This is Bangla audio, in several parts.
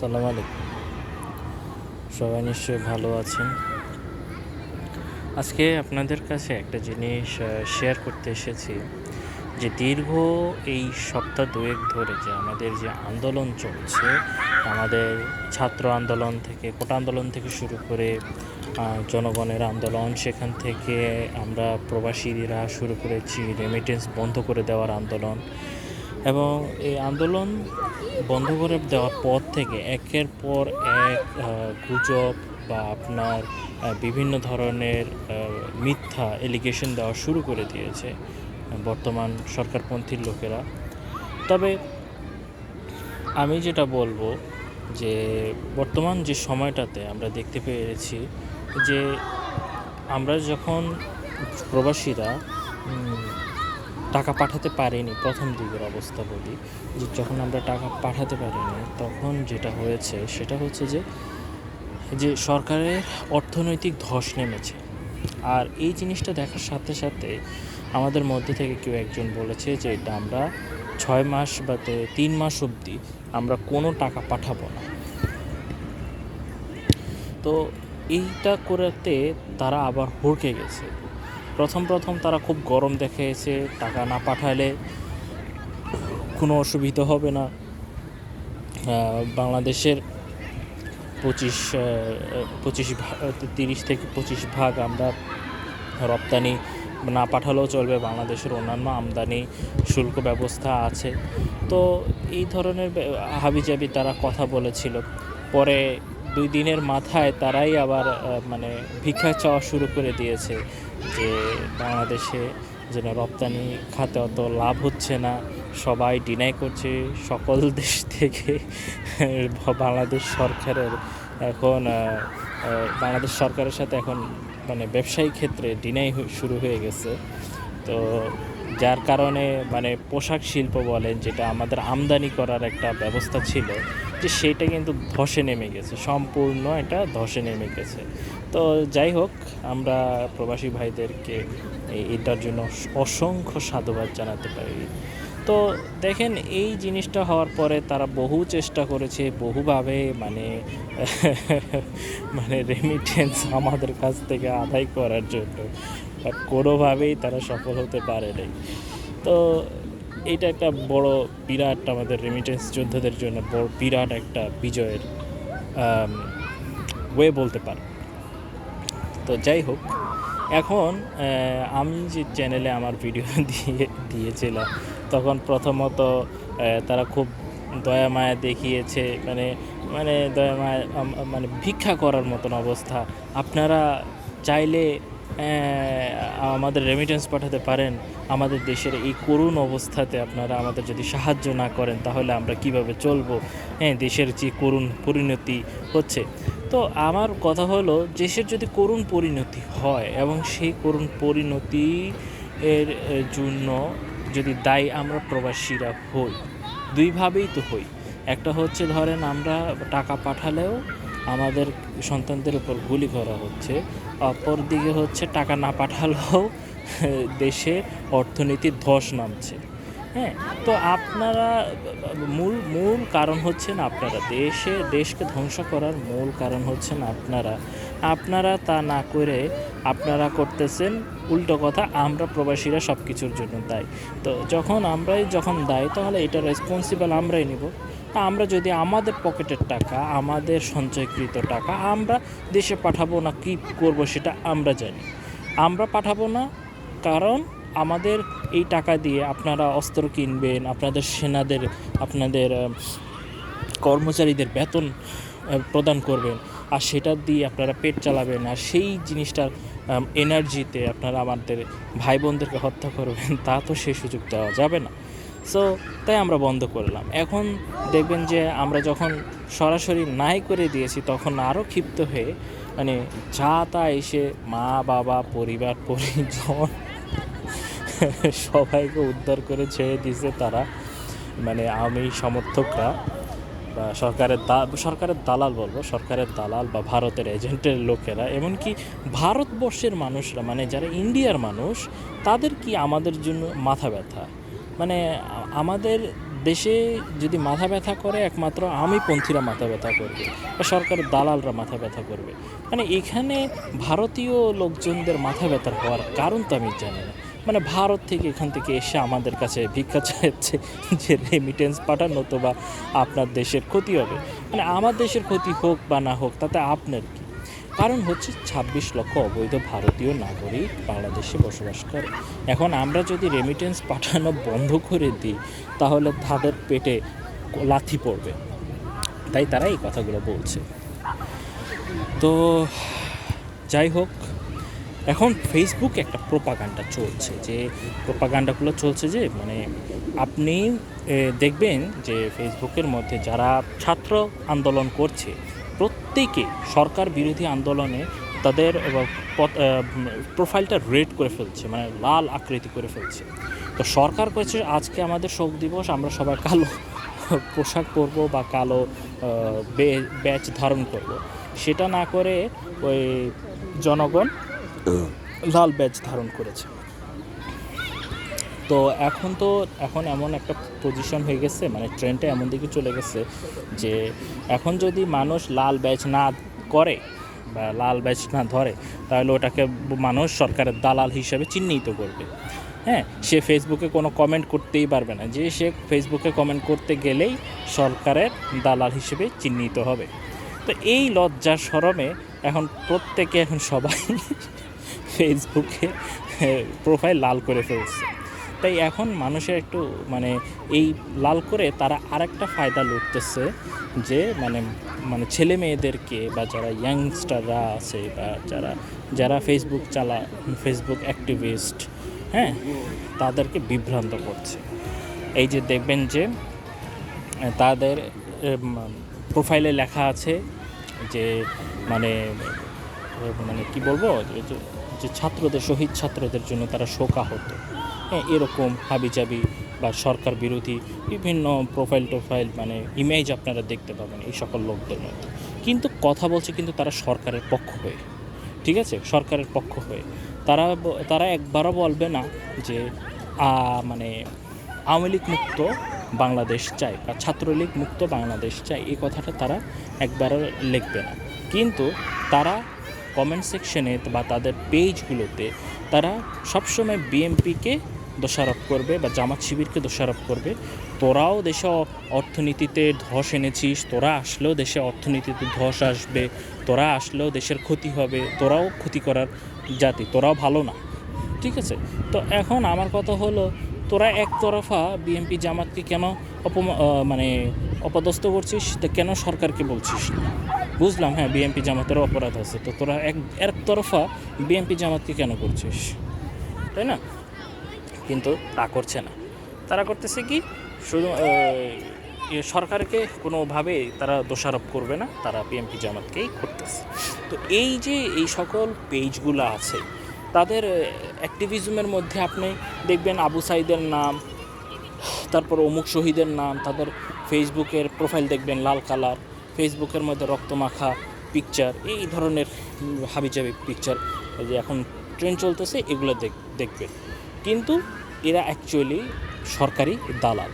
সালাম আলাইকুম। সবাই নিশ্চয়ই ভালো আছেন। আজকে আপনাদের কাছে একটা জিনিস শেয়ার করতে এসেছি যে দীর্ঘ এই সপ্তাহ দুয়েক ধরে যে আমাদের যে আন্দোলন চলছে, আমাদের ছাত্র আন্দোলন থেকে, কোটা আন্দোলন থেকে শুরু করে জনগণের আন্দোলন, সেখান থেকে আমরা প্রবাসীরা শুরু করেছি রেমিটেন্স বন্ধ করে দেওয়ার আন্দোলন। এবং এই আন্দোলন বন্ধ করে দেওয়ার পর থেকে একের পর এক গুজব বা আপনার বিভিন্ন ধরনের মিথ্যা এলিগেশন দেওয়া শুরু করে দিয়েছে বর্তমান সরকারপন্থীর লোকেরা। তবে আমি যেটা বলব যে বর্তমান যে সময়টাতে আমরা দেখতে পেয়েছি যে আমরা যখন প্রবাসীরা টাকা পাঠাতে পারিনি, প্রথম দিকের অবস্থা বলি, যে যখন আমরা টাকা পাঠাতে পারিনি, তখন যেটা হয়েছে, সেটা হচ্ছে যে যে সরকারের অর্থনৈতিক ধস নেমেছে। আর এই জিনিসটা দেখার সাথে সাথে আমাদের মধ্যে থেকে কেউ একজন বলেছে যে, এটা আমরা ছয় মাস বা তিন মাস অবধি আমরা কোনো টাকা পাঠাবো না। তো এইটা করাতে তারা আবার হড়কে গেছে। প্রথম প্রথম তারা খুব গরম দেখিয়েছে টাকা না পাঠালে কোনো অসুবিধা হবে না। বাংলাদেশের পঁচিশ পঁচিশ তিরিশ থেকে পঁচিশ ভাগ আমরা রপ্তানি না পাঠালেও চলবে, বাংলাদেশের অন্যান্য আমদানি শুল্ক ব্যবস্থা আছে। তো এই ধরনের হাবিজাবি তারা কথা বলেছিল। পরে দুই দিনের মাথায় তারাই আবার মানে ভিক্ষা চাওয়া শুরু করে দিয়েছে। যে বাংলাদেশে যেন রপ্তানি খাতে অত লাভ হচ্ছে না, সবাই ডিনাই করছে, সকল দেশ থেকে বাংলাদেশ সরকারের এখন বাংলাদেশ সরকারের সাথে এখন মানে ব্যবসায়িক ক্ষেত্রে ডিনাই শুরু হয়ে গেছে। তো যার কারণে মানে পোশাক শিল্প বলেন, যেটা আমাদের আমদানি করার একটা ব্যবস্থা ছিল যে সেটা কিন্তু ধসে নেমে গেছে, সম্পূর্ণ এটা ধসে নেমে গেছে। তো যাই হোক, আমরা প্রবাসী ভাইদেরকে এটার জন্য অসংখ্য সাধুবাদ জানাতে পারি। তো দেখেন, এই জিনিসটা হওয়ার পরে তারা বহু চেষ্টা করেছে, বহুভাবে মানে মানে রেমিটেন্স আমাদের কাছ থেকে আদায় করার জন্য। কোনোভাবেই তারা সফল হতে পারে নাই তো এইটা একটা বড় বিরাট আমাদের রেমিটেন্স যোদ্ধাদের জন্য বড় বিরাট একটা বিজয়ের ওয়ে বলতে পারে। তো যাই হোক, এখন আমি যে চ্যানেলে আমার ভিডিও দিয়ে, দিয়েছিলাম, তখন প্রথমত তারা খুব দয়া মায়া দেখিয়েছে মানে মানে দয়া মায়া মানে ভিক্ষা করার মতন অবস্থা। আপনারা চাইলে আমাদের রেমিটেন্স পাঠাতে পারেন। আমাদের দেশের এই করুণ অবস্থাতে আপনারা আমাদের যদি সাহায্য না করেন, তাহলে আমরা কীভাবে চলবো? হ্যাঁ দেশের যে করুণ পরিণতি হচ্ছে। তো আমার কথা হলো, দেশের যদি করুণ পরিণতি হয় এবং সেই করুণ পরিণতি এর জন্য যদি দায়ী আমরা প্রবাসীরা হই, দুইভাবেই তো হই। একটা হচ্ছে ধরেন আমরা টাকা পাঠালেও আমাদের সন্তানদের উপর গুলি করা হচ্ছে অপর দিকে হচ্ছে টাকা না পাঠালেও দেশে অর্থনীতির ধস নামছে। হ্যাঁ তো আপনারা মূল মূল কারণ হচ্ছেন আপনারা দেশে, দেশকে ধ্বংস করার মূল কারণ হচ্ছেন আপনারা। আপনারা তা না করে আপনারা করতেছেন উল্টো কথা, আমরা প্রবাসীরা সব কিছুর জন্য দায়ী। তো যখন আমরাই যখন দায়ী, তাহলে এটা রেসপন্সিবল আমরাই নিব। আমরা যদি আমাদের পকেটের টাকা, আমাদের সঞ্চয়কৃত টাকা, আমরা দেশে পাঠাবো না, কী করব সেটা আমরা জানি। আমরা পাঠাবো না, কারণ আমাদের এই টাকা দিয়ে আপনারা অস্ত্র কিনবেন, আপনাদের সেনাদের, আপনাদের কর্মচারীদের বেতন প্রদান করবেন, আর সেটা দিয়ে আপনারা পেট চালাবেন, আর সেই জিনিসটার এনার্জিতে আপনারা আমাদের ভাই বোনদেরকে হত্যা করবেন, তা তো সেই সুযোগ দেওয়া যাবে না। সো তাই আমরা বন্ধ করলাম। এখন দেখবেন যে আমরা যখন সরাসরি নাই করে দিয়েছি, তখন আরও ক্ষিপ্ত হয়ে মানে যা তা এসে মা, বাবা, পরিবার, পরিজন সবাইকে উদ্ধার করে ছেড়ে দিয়েছে তারা। মানে আমি সমর্থকরা বা সরকারের দা, সরকারের দালাল বলব, সরকারের দালাল বা ভারতের এজেন্টের লোকেরা, এমনকি ভারতবর্ষের মানুষরা মানে যারা ইন্ডিয়ার মানুষ, তাদের কি আমাদের জন্য মাথা ব্যথা? মানে আমাদের দেশে যদি মাথা ব্যথা করে একমাত্র আমি পন্থীরা মাথা ব্যথা করবে বা সরকারের দালালরা মাথা ব্যথা করবে। মানে এখানে ভারতীয় লোকজনদের মাথা ব্যথা হওয়ার কারণ তো আমি জানি না। মানে ভারত থেকে এখান থেকে এসে আমাদের কাছে ভিক্ষা চাইছে যে রেমিটেন্স পাঠানো তো বা আপনার দেশের ক্ষতি হবে। মানে আমার দেশের ক্ষতি হোক বা না হোক, তাতে আপনার কারণ হচ্ছে ছাব্বিশ লক্ষ অবৈধ ভারতীয় নাগরিক বাংলাদেশে বসবাস করে। এখন আমরা যদি রেমিটেন্স পাঠানো বন্ধ করে দিই, তাহলে তাদের পেটে লাথি পড়বে। তাই তারা এই কথাগুলো বলছে। তো যাই হোক, এখন ফেসবুক একটা প্রোপাগান্ডা চলছে যে প্রোপাগান্ডাগুলো চলছে যে মানে আপনি দেখবেন যে ফেসবুকের মধ্যে যারা ছাত্র আন্দোলন করছে প্রত্যেকে সরকার বিরোধী আন্দোলনে তাদের প্রোফাইলটা রেড করে ফেলছে মানে লাল আকৃতি করে ফেলছে। তো সরকার করেছে আজকে আমাদের শোক দিবস আমরা সবাই কালো পোশাক পরবো বা কালো ব্যাচ ধারণ করব। সেটা না করে ওই জনগণ লাল ব্যাচ ধারণ করেছে। তো এখন তো, এখন এমন একটা পজিশন হয়ে গেছে মানে ট্রেনটা এমন দিকে চলে গেছে যে এখন যদি মানুষ লাল ব্যাচ না করে বা লাল ব্যাচ না ধরে, তাহলে ওটাকে মানুষ সরকারের দালাল হিসেবে চিহ্নিত করবে। হ্যাঁ সে ফেসবুকে কোনো কমেন্ট করতেই পারবে না। যে সে ফেসবুকে কমেন্ট করতে গেলেই সরকারের দালাল হিসেবে চিহ্নিত হবে। তো এই লজ্জার সরমে এখন প্রত্যেকে এখন সবাই ফেসবুকে প্রোফাইল লাল করে ফেলছে। তাই এখন মানুষের একটু মানে এই লাল করে তারা আরেকটা ফায়দা লুটতেছে যে মানে মানে ছেলে মেয়েদেরকে বা যারা ইয়াংস্টাররা আছে বা যারা যারা ফেসবুক চালা ফেসবুক অ্যাক্টিভিস্ট হ্যাঁ তাদেরকে বিভ্রান্ত করছে। এই যে দেখবেন যে, তাদের প্রোফাইলে লেখা আছে যে মানে মানে কি বলব, যে- ছাত্রদের, শহীদ ছাত্রদের জন্য তারা শোকাহত। হ্যাঁ এরকম হাবিজাবি বা সরকার বিরোধী বিভিন্ন প্রোফাইল টোফাইল মানে ইমেজ আপনারা দেখতে পাবেন এই সকল লোকদের মধ্যে। কিন্তু কথা বলছে কিন্তু তারা সরকারের পক্ষ হয়ে। ঠিক আছে? সরকারের পক্ষ হয়ে। তারা তারা একবারও বলবে না যে মানে আওয়ামী লীগ মুক্ত বাংলাদেশ চাই বা ছাত্রলীগ মুক্ত বাংলাদেশ চাই, এই কথাটা তারা একবারও লিখবে না। কিন্তু তারা কমেন্ট সেকশনে বা তাদের পেজগুলোতে তারা সবসময় বিএমপিকে দোষারোপ করবে বা জামাত শিবিরকে দোষারোপ করবে। তোরাও দেশে অর্থনীতিতে ধস এনেছিস, তোরা আসলেও দেশে অর্থনীতিতে ধস আসবে, তোরা আসলেও দেশের ক্ষতি হবে, তোরাও ক্ষতি করার জাতি, তোরাও ভালো না। ঠিক আছে? তো এখন আমার কথা হলো, তোরা একতরফা বিএনপি জামাতকে কেন অপমা মানে অপদস্থ করছিস? তো কেন সরকারকে বলছিস না? বুঝলাম হ্যাঁ বিএনপি জামাতেরও অপরাধ আছে। তো তোরা এক একতরফা বিএনপি জামাতকে কেন করছিস? তাই না? কিন্তু তা করছে না। তারা করতেছে কি, শুধু সরকারকে কোনোভাবে তারা দোষারোপ করবে না, তারা বিএনপি জামাতকেই করতেছে। তো এই যে এই সকল পেজগুলো আছে, তাদের অ্যাক্টিভিজমের মধ্যে আপনি দেখবেন আবু সাইদের নাম, তারপর অমুক শহীদের নাম তাদের ফেসবুকের প্রোফাইল দেখবেন লাল কালার, ফেসবুকের মধ্যে রক্তমাখা পিকচার এই ধরনের হাবিজাবি পিকচার যে এখন ট্রেন চলতেছে, এগুলো দেখ, দেখবেন। কিন্তু এরা অ্যাকচুয়ালি সরকারি দালাল,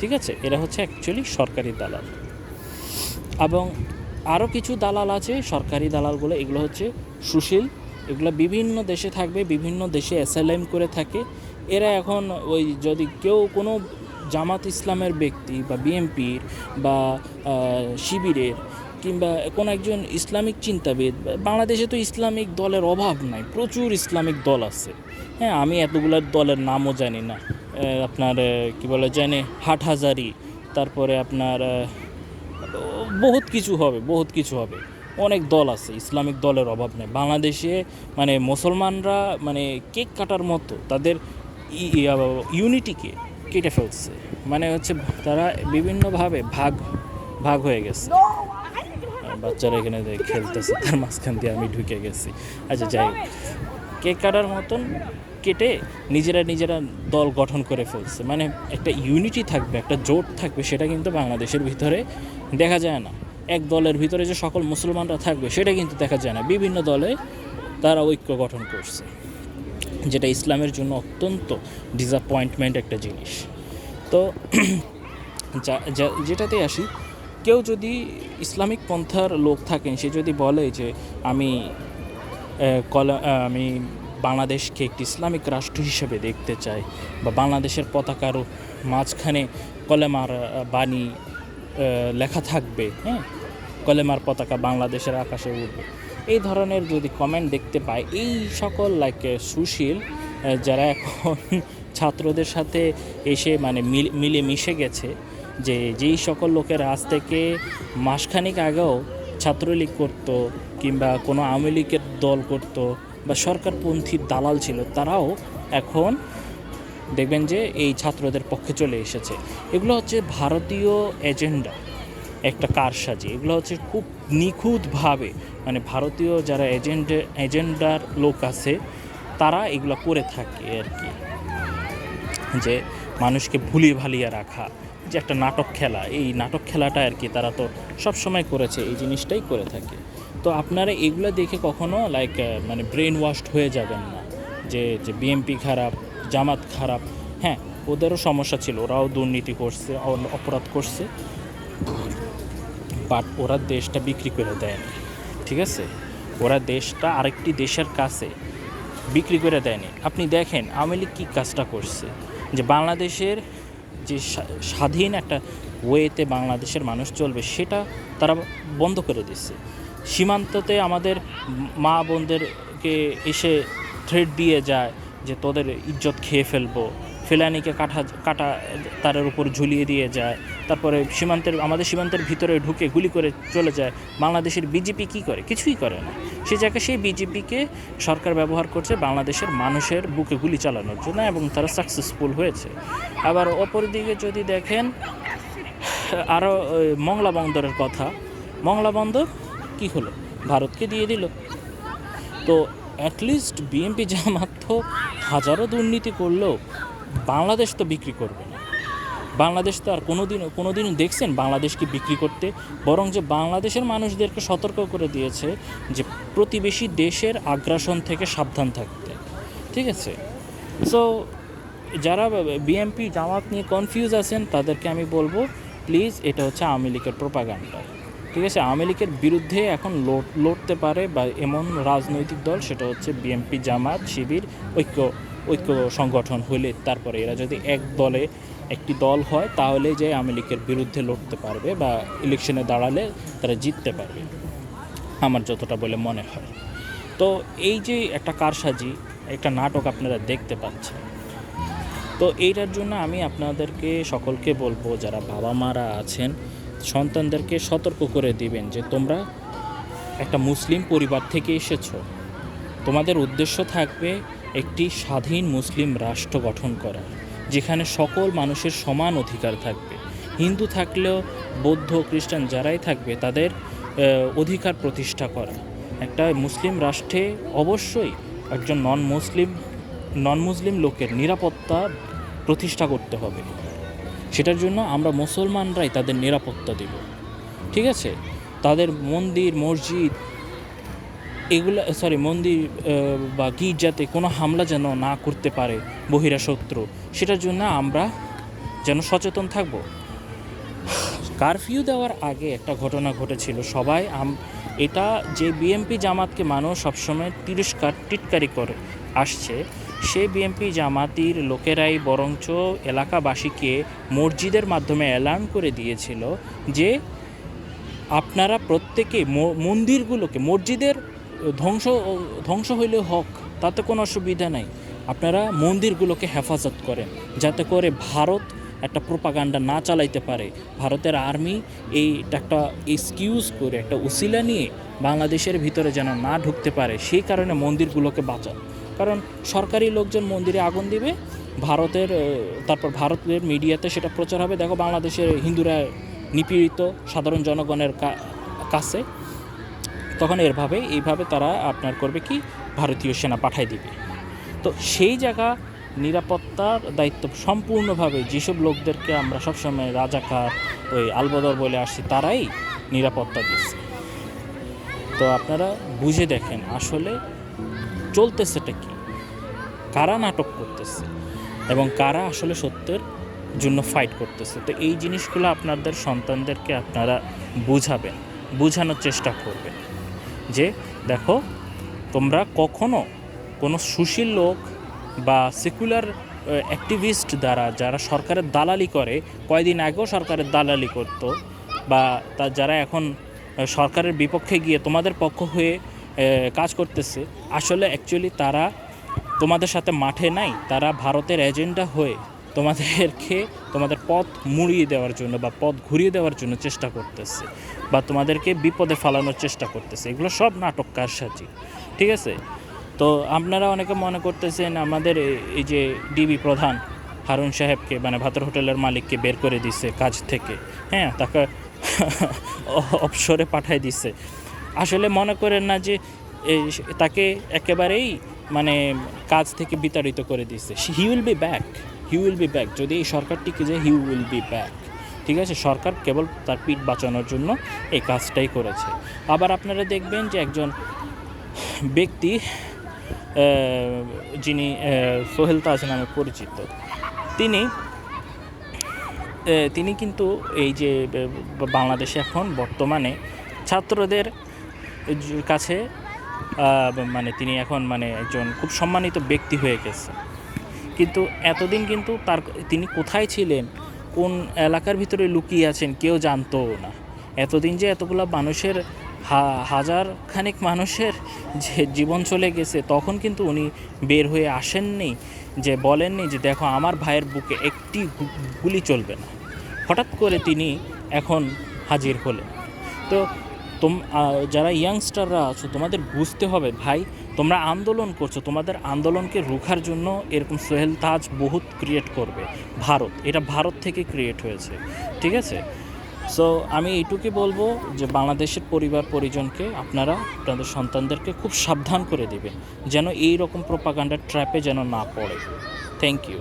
ঠিক আছে? এরা হচ্ছে অ্যাকচুয়ালি সরকারি দালাল। এবং আরও কিছু দালাল আছে, সরকারি দালালগুলো এগুলো হচ্ছে সুশীল। এগুলো বিভিন্ন দেশে থাকবে, বিভিন্ন দেশে অ্যাসাইলাইম করে থাকে। এরা এখন ওই যদি কেউ কোনো জামাত ইসলামের ব্যক্তি বা বিএনপির বা শিবিরের কিংবা কোনো একজন ইসলামিক চিন্তাবিদ, বাংলাদেশে তো ইসলামিক দলের অভাব নাই, প্রচুর ইসলামিক দল আছে। হ্যাঁ আমি এতগুলো দলের নামও জানি না। আপনার কি বলে জানে, হাটহাজারি, তারপরে আপনার বহুত কিছু হবে, বহুত কিছু হবে। অনেক দল আছে, ইসলামিক দলের অভাব নেই। বাংলাদেশে মানে মুসলমানরা মানে কেক কাটার মতো, তাদের ইউনিটিকে কেটে ফেলছে। মানে হচ্ছে, তারা বিভিন্নভাবে ভাগ ভাগ হয়ে গেছে। বাচ্চারা এখানে খেলতেছে, তার মাঝখান দিয়ে আমি ঢুকে গেছি। আচ্ছা যাই কেক কাটার মতন কেটে নিজেরা নিজেরা দল গঠন করে ফেলছে। মানে একটা ইউনিটি থাকবে, একটা জোট থাকবে, সেটা কিন্তু বাংলাদেশের ভিতরে দেখা যায় না। এক দলের ভিতরে যে সকল মুসলমানরা থাকবে, সেটা কিন্তু দেখা যায় না। বিভিন্ন দলে তারা ঐক্য গঠন করছে, যেটা ইসলামের জন্য অত্যন্ত ডিসঅ্যাপয়েন্টমেন্ট একটা জিনিস। তো যেটাতে আসি কেউ যদি ইসলামিক পন্থার লোক থাকেন, সে যদি বলে যে আমি আমি বাংলাদেশকে একটি ইসলামিক রাষ্ট্র হিসেবে দেখতে চাই বা বাংলাদেশের পতাকার মাঝখানে কলেমার বাণী লেখা থাকবে হ্যাঁ? কলেমার পতাকা বাংলাদেশের আকাশে উঠবে এই ধরনের যদি কমেন্ট দেখতে পাই এই সকল লাইক সুশীল যারা এখন ছাত্রদের সাথে এসে মানে মিলে মিশে গেছে যে যেই সকল লোকের আজ থেকে মাসখানিক আগেও ছাত্রলীগ করত কিংবা কোনো আওয়ামী লীগের দল করত বা সরকারপন্থী দালাল ছিল, তারাও এখন দেখবেন যে এই ছাত্রদের পক্ষে চলে এসেছে। এগুলো হচ্ছে ভারতীয় এজেন্ডা, একটা কারসাজি। এগুলো হচ্ছে খুব নিখুঁতভাবে মানে ভারতীয় যারা এজেন্ড, এজেন্ডার লোক আছে, তারা এগুলো করে থাকে আর কি। যে মানুষকে ভুলিয়ে ভালিয়ে রাখা যে একটা নাটক খেলা, এই নাটক খেলাটা আর কি তারা তো সব সময় করেছে, এই জিনিসটাই করে থাকে। তো আপনারা এগুলো দেখে কখনো লাইক মানে ব্রেন ওয়াশড হয়ে যাবেন না যে যে বিএমপি খারাপ, জামাত খারাপ। হ্যাঁ ওদেরও সমস্যা ছিল, ওরাও দুর্নীতি করছে অপরাধ করছে। বাট ওরা দেশটা বিক্রি করে দেয়নি ঠিক আছে? ওরা দেশটা আরেকটি দেশের কাছে বিক্রি করে দেয়নি আপনি দেখেন, আওয়ামী লীগ কী কাজটা করছে? যে বাংলাদেশের যে স্বাধীন একটা ওয়েতে বাংলাদেশের মানুষ চলবে, সেটা তারা বন্ধ করে দিচ্ছে সীমান্ততে আমাদের মা বোনদেরকে এসে থ্রেড দিয়ে যায় যে তোদের ইজ্জত খেয়ে ফেলব, ফেলানিকে কাটা কাটা তারের উপর ঝুলিয়ে দিয়ে যায়। তারপরে সীমান্তের, আমাদের সীমান্তের ভিতরে ঢুকে গুলি করে চলে যায়। বাংলাদেশের বিজেপি কি করে? কিছুই করে না। সেই জায়গায় সেই বিজেপিকে সরকার ব্যবহার করছে বাংলাদেশের মানুষের বুকে গুলি চালানোর জন্য এবং তারা সাকসেসফুল হয়েছে। আবার অপরদিকে যদি দেখেন আরও মংলা বন্দরের কথা। মংলা বন্দর কী হলো? ভারতকে দিয়ে দিল। তো অ্যাটলিস্ট বিএনপি জামাত তো হাজারো দুর্নীতি করলেও বাংলাদেশ তো বিক্রি করবে না। বাংলাদেশ তো আর কোনোদিন কোনোদিন দেখছেন বাংলাদেশকে বিক্রি করতে? বরং যে বাংলাদেশের মানুষদেরকে সতর্ক করে দিয়েছে যে প্রতিবেশী দেশের আগ্রাসন থেকে সাবধান থাকতে। ঠিক আছে? সো যারা বিএমপি জামাত নিয়ে কনফিউজ আছেন, তাদেরকে আমি বলব প্লিজ এটা হচ্ছে আওয়ামী লীগের প্রোপাগান্ডা ঠিক আছে? আওয়ামী লীগের বিরুদ্ধে এখন লড়, লড়তে পারে বা এমন রাজনৈতিক দল, সেটা হচ্ছে বিএমপি জামাত, শিবির, ঐক্য ঐক্য সংগঠন হলে তারপরে এরা যদি এক দলে একটি দল হয়, তাহলে যে আওয়ামী লীগের বিরুদ্ধে লড়তে পারবে বা ইলেকশনে দাঁড়ালে তারা জিততে পারবে, আমার যতটা বলে মনে হয়। তো এই যে একটা কারসাজি, একটা নাটক আপনারা দেখতে পাচ্ছেন। তো এইটার জন্য আমি আপনাদেরকে, সকলকে বলব, যারা বাবা মারা আছেন, সন্তানদেরকে সতর্ক করে দিবেন যে তোমরা একটা মুসলিম পরিবার থেকে এসেছ। তোমাদের উদ্দেশ্য থাকবে একটি স্বাধীন মুসলিম রাষ্ট্র গঠন করা যেখানে সকল মানুষের সমান অধিকার থাকবে। হিন্দু থাকলেও বৌদ্ধ খ্রিস্টান যারাই থাকবে তাদের অধিকার প্রতিষ্ঠা করা। একটা মুসলিম রাষ্ট্রে অবশ্যই একজন নন মুসলিম নন মুসলিম লোকের নিরাপত্তা প্রতিষ্ঠা করতে হবে। সেটার জন্য আমরা মুসলমানরাই তাদের নিরাপত্তা দেব। ঠিক আছে? তাদের মন্দির, মসজিদ এগুলো সরি মন্দির বা গির্জাতে কোনো হামলা যেন না করতে পারে বহিরা শত্রু সেটার জন্য আমরা যেন সচেতন থাকব। কারফিউ দেওয়ার আগে একটা ঘটনা ঘটেছিল। সবাই আম- এটা যে বিএমপি জামাতকে মানুষ সবসময় তিরস্কার, টিটকারি করে, আসছে, সে বিএমপি জামাতির লোকেরাই বরঞ্চ এলাকাবাসীকে মসজিদের মাধ্যমে অ্যালার্ম করে দিয়েছিল যে আপনারা প্রত্যেকে মন্দিরগুলোকে, মসজিদের ধ্বংস ধ্বংস হইলে হোক, তাতে কোনো অসুবিধা নাই। আপনারা মন্দিরগুলোকে হেফাজত করেন, যাতে করে ভারত একটা প্রোপাগান্ডা না চালাইতে পারে। ভারতের আর্মি এই একটা এক্সকিউজ করে, একটা উসিলা নিয়ে বাংলাদেশের ভিতরে যেন না ঢুকতে পারে, সেই কারণে মন্দিরগুলোকে বাঁচান। কারণ সরকারি লোকজন মন্দিরে আগুন দিবে, ভারতের তারপর ভারতের মিডিয়াতে সেটা প্রচার হবে। দেখো বাংলাদেশের হিন্দুরা নিপীড়িত সাধারণ জনগণের কাছে। তখন এরভাবে, এইভাবে তারা আপনার করবে কি? ভারতীয় সেনা পাঠাই দিবে। তো সেই জায়গা নিরাপত্তার দায়িত্ব সম্পূর্ণভাবে যেসব লোকদেরকে আমরা সবসময় রাজাকার, ওই আলবদর বলে আসছি, তারাই নিরাপত্তা দিচ্ছে। তো আপনারা বুঝে দেখেন আসলে চলতেছেটা কি? কারা নাটক করতেছে? এবং কারা আসলে সত্যের জন্য ফাইট করতেছে? তো এই জিনিসগুলো আপনাদের সন্তানদেরকে আপনারা বুঝাবেন। বোঝানোর চেষ্টা করবেন যে, দেখো, তোমরা কখনো কোনো সুশীল লোক বা সেকুলার অ্যাক্টিভিস্ট দ্বারা যারা সরকারের দালালি করে, কয়দিন আগেও সরকারের দালালি করতো বা তা যারা এখন সরকারের বিপক্ষে গিয়ে তোমাদের পক্ষ হয়ে কাজ করতেছে, আসলে অ্যাকচুয়ালি তারা তোমাদের সাথে মাঠে নাই, তারা ভারতের এজেন্ডা হয়ে তোমাদেরকে তোমাদের পথ মুড়িয়ে দেওয়ার জন্য বা পথ ঘুরিয়ে দেওয়ার জন্য চেষ্টা করতেছে বা তোমাদেরকে বিপদে ফালানোর চেষ্টা করতেছে। এগুলো সব নাটক কারসাজি, ঠিক আছে? তো আপনারা অনেকে মনে করতেছেন আমাদের এই যে ডিবি প্রধান হারুন সাহেবকে মানে ভাতর হোটেলের মালিককে বের করে দিছে কাজ থেকে হ্যাঁ? তাকে অবসরে পাঠায় দিছে। আসলে মনে করেন না যে তাকে একেবারেই মানে কাজ থেকে বিতাড়িত করে দিছে। He will be back he will be back যদি এই সরকার টিকে যায় হি উইল বি ব্যাক ঠিক আছে? সরকার কেবল তার পিঠ বাঁচানোর জন্য এই কাজটাই করেছে। আবার আপনারা দেখবেন যে একজন ব্যক্তি যিনি সোহেল তাজ নামে পরিচিত, তিনি তিনি কিন্তু এই যে বাংলাদেশে এখন বর্তমানে ছাত্রদের কাছে মানে তিনি এখন মানে একজন খুব সম্মানিত ব্যক্তি হয়ে গেছে কিন্তু এতদিন কিন্তু তার তিনি কোথায় ছিলেন? কোন এলাকার ভিতরে লুকিয়ে আছেন? কেউ জানতো না। এতদিন যে এতগুলো মানুষের হাজার খানিক মানুষের যে জীবন চলে গেছে, তখন কিন্তু উনি বের হয়ে আসেননি, যে বলেননি যে, দেখো, আমার ভাইয়ের বুকে একটি গুলি চলবে না। হঠাৎ করে তিনি এখন হাজির হলেন। তো তোম যারা ইয়াংস্টাররা আছো, তোমাদের বুঝতে হবে, ভাই, তোমরা আন্দোলন করছ, তোমাদের আন্দোলনকে রুখার জন্য এরকম সোহেল তাজ বহুত ক্রিয়েট করবে, ভারত, এটা ভারত থেকে ক্রিয়েট হয়েছে, ঠিক আছে? সো আমি এইটুকুই বলব যে বাংলাদেশের পরিবার, পরিজনকে আপনারা, আপনাদের সন্তানদেরকে খুব সাবধান করে দিবেন, যেন এই রকম প্রোপাগান্ডার ট্র্যাপে যেন না পড়ে। Thank you